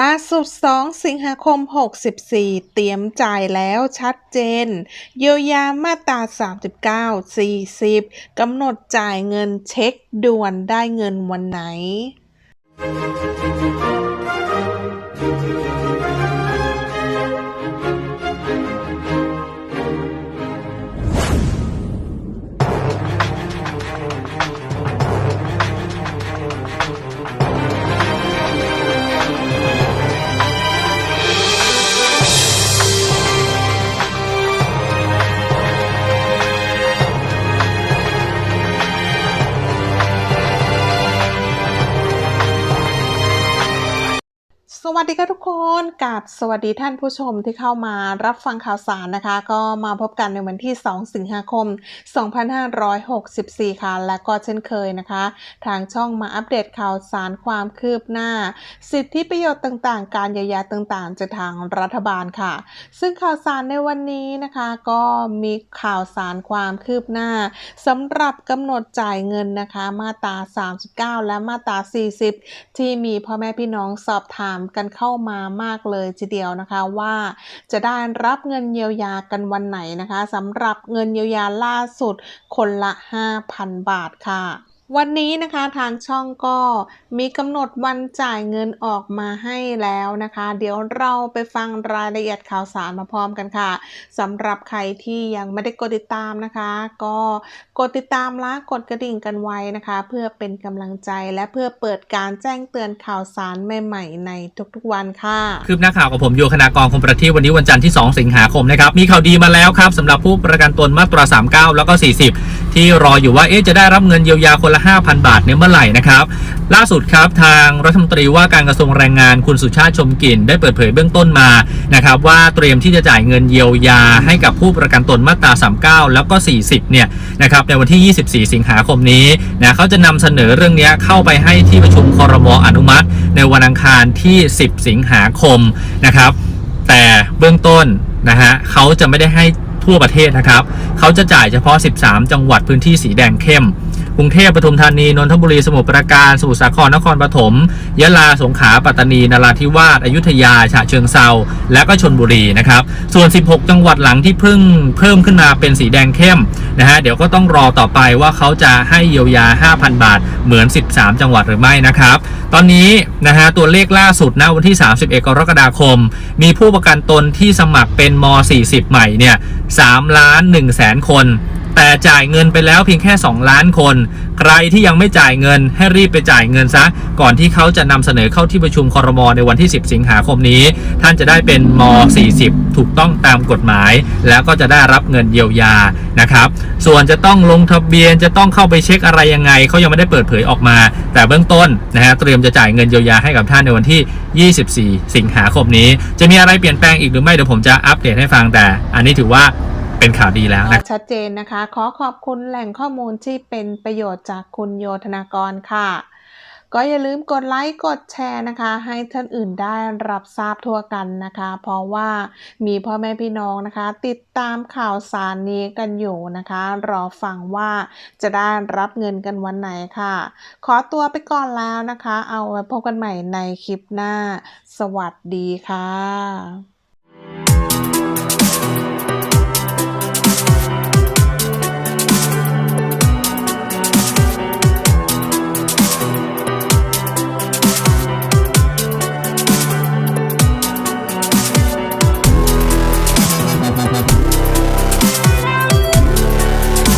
ล่าสุด 2 สิงหาคม 64 เตรียมจ่ายแล้วชัดเจน เยียวยามาตรา 39 40 กำหนดจ่ายเงินเช็คด่วนได้เงินวันไหน วัสดีค่ะทุกคนกับสวัสดีท่านผู้ชมที่เข้ามารับฟังข่าวสารนะคะ ก็มาพบกันในวันที่ 2 สิงหาคม 2564 ค่ะ และก็เช่นเคยนะคะ ทางช่องมาอัปเดตข่าวสารความคืบหน้า สิทธิประโยชน์ต่างๆ การเยียวยาต่างๆ จากทางรัฐบาลค่ะ ซึ่งข่าวสารในวันนี้นะคะ ก็มีข่าวสารความคืบหน้าสำหรับกำหนดจ่ายเงินนะคะ มาตรา 39 และมาตรา 40 ที่มีพ่อแม่พี่น้องสอบถามกันเข้ามามากเลยทีเดียวนะคะว่าจะได้รับเงินเยียวยากันวันไหนนะคะสำหรับเงินเยียวยาล่าสุดคนละ 5,000 บาทค่ะ วันนี้นะคะทางช่องก็มีกำหนดวันจ่ายเงินออกมาให้แล้วนะคะ เดี๋ยวเราไปฟังรายละเอียดข่าวสารมาพร้อมกันค่ะสำหรับใครที่ยังไม่ได้กดติดตามนะคะ ก็กดติดตามและกดกระดิ่งกันไว้นะคะ เพื่อเป็นกำลังใจและเพื่อเปิดการแจ้งเตือนข่าวสารใหม่ๆ ในทุกๆวันค่ะคืบหน้าข่าวกับผมโยคณากรคมประทีปวันนี้วันจันทร์ที่ 2 สิงหาคมนะครับมีข่าวดีมาแล้วครับสำหรับผู้ประกันตนมาตรา 39 แล้วก็ 40 ที่รออยู่ว่าเอ๊ะจะได้รับเงินเยียวยาคนละ5,000 บาทเนี่ยเมื่อไหร่นะครับ ล่าสุดครับทางรัฐมนตรีว่าการกระทรวงแรงงานคุณสุชาติชมกลิ่น ได้เปิดเผยเบื้องต้นมานะครับว่าเตรียมที่จะจ่ายเงินเยียวยาให้กับผู้ประกันตนมาตรา 39 แล้วก็ 40 เนี่ยนะครับในวันที่ 24 สิงหาคมนี้นะเขาจะนำเสนอเรื่องนี้เข้าไปให้ที่ประชุมคอรมออนุมัติ ในวันอังคารที่ 10 สิงหาคมนะครับ แต่เบื้องต้นนะฮะเขาจะไม่ได้ให้ทั่วประเทศนะครับ เขาจะจ่ายเฉพาะ 13 จังหวัดพื้นที่สีแดงเข้ม กรุงเทพปทุมธานีนนทบุรีสมุทรปราการสมุทรสาครนครปฐมยะลาสงขลาปัตตานีนราธิวาสอยุธยาฉะเชิงเซาและก็ชนบุรีนะครับส่วน 16 จังหวัดหลังที่เพิ่งเพิ่มขึ้นมาเป็นสีแดงเข้มนะฮะเดี๋ยวก็ต้องรอต่อไปว่าเขาจะให้เยียวยา 5,000 บาท เหมือน 13 จังหวัดหรือไม่นะครับ ตอนนี้นะฮะตัวเลขล่าสุดนะวันที่ 31 กรกฎาคม มีผู้ประกันตนที่สมัครเป็นม 40 ใหม่เนี่ย3ล้าน1แสนคน แต่จ่ายเงินไปแล้วเพียงแค่ 2 ล้านคน ใครที่ยังไม่จ่ายเงินให้รีบไปจ่ายเงินซะ ก่อนที่เขาจะนำเสนอเข้าที่ประชุมคอรมอในวันที่ 10 สิงหาคมนี้ ท่านจะได้เป็นม 40 ถูกต้องตามกฎหมาย แล้วก็จะได้รับเงินเยียวยานะครับ ส่วนจะต้องลงทะเบียนจะต้องเข้าไปเช็คอะไรยังไงเขายังไม่ได้เปิดเผยออกมา แต่เบื้องต้นนะฮะเตรียมจะจ่ายเงินเยียวยาให้กับท่านในวันที่ 24 สิงหาคมนี้ จะมีอะไรเปลี่ยนแปลงอีกหรือไม่เดี๋ยวผมจะอัปเดตให้ฟังแต่ อันนี้ถือว่า เป็นข่าวดีแล้วนะชัดเจนนะคะ ขอขอบคุณแหล่งข้อมูลที่เป็นประโยชน์จากคุณโยธนากรค่ะ ก็อย่าลืมกดไลค์กดแชร์นะคะ ให้ท่านอื่นได้รับทราบทั่วกันนะคะ เพราะว่ามีพ่อแม่พี่น้องนะคะ ติดตามข่าวสารนี้กันอยู่นะคะ รอฟังว่าจะได้รับเงินกันวันไหนค่ะ ขอตัวไปก่อนแล้วนะคะ เอาไว้พบกันใหม่ในคลิปหน้า สวัสดีค่ะ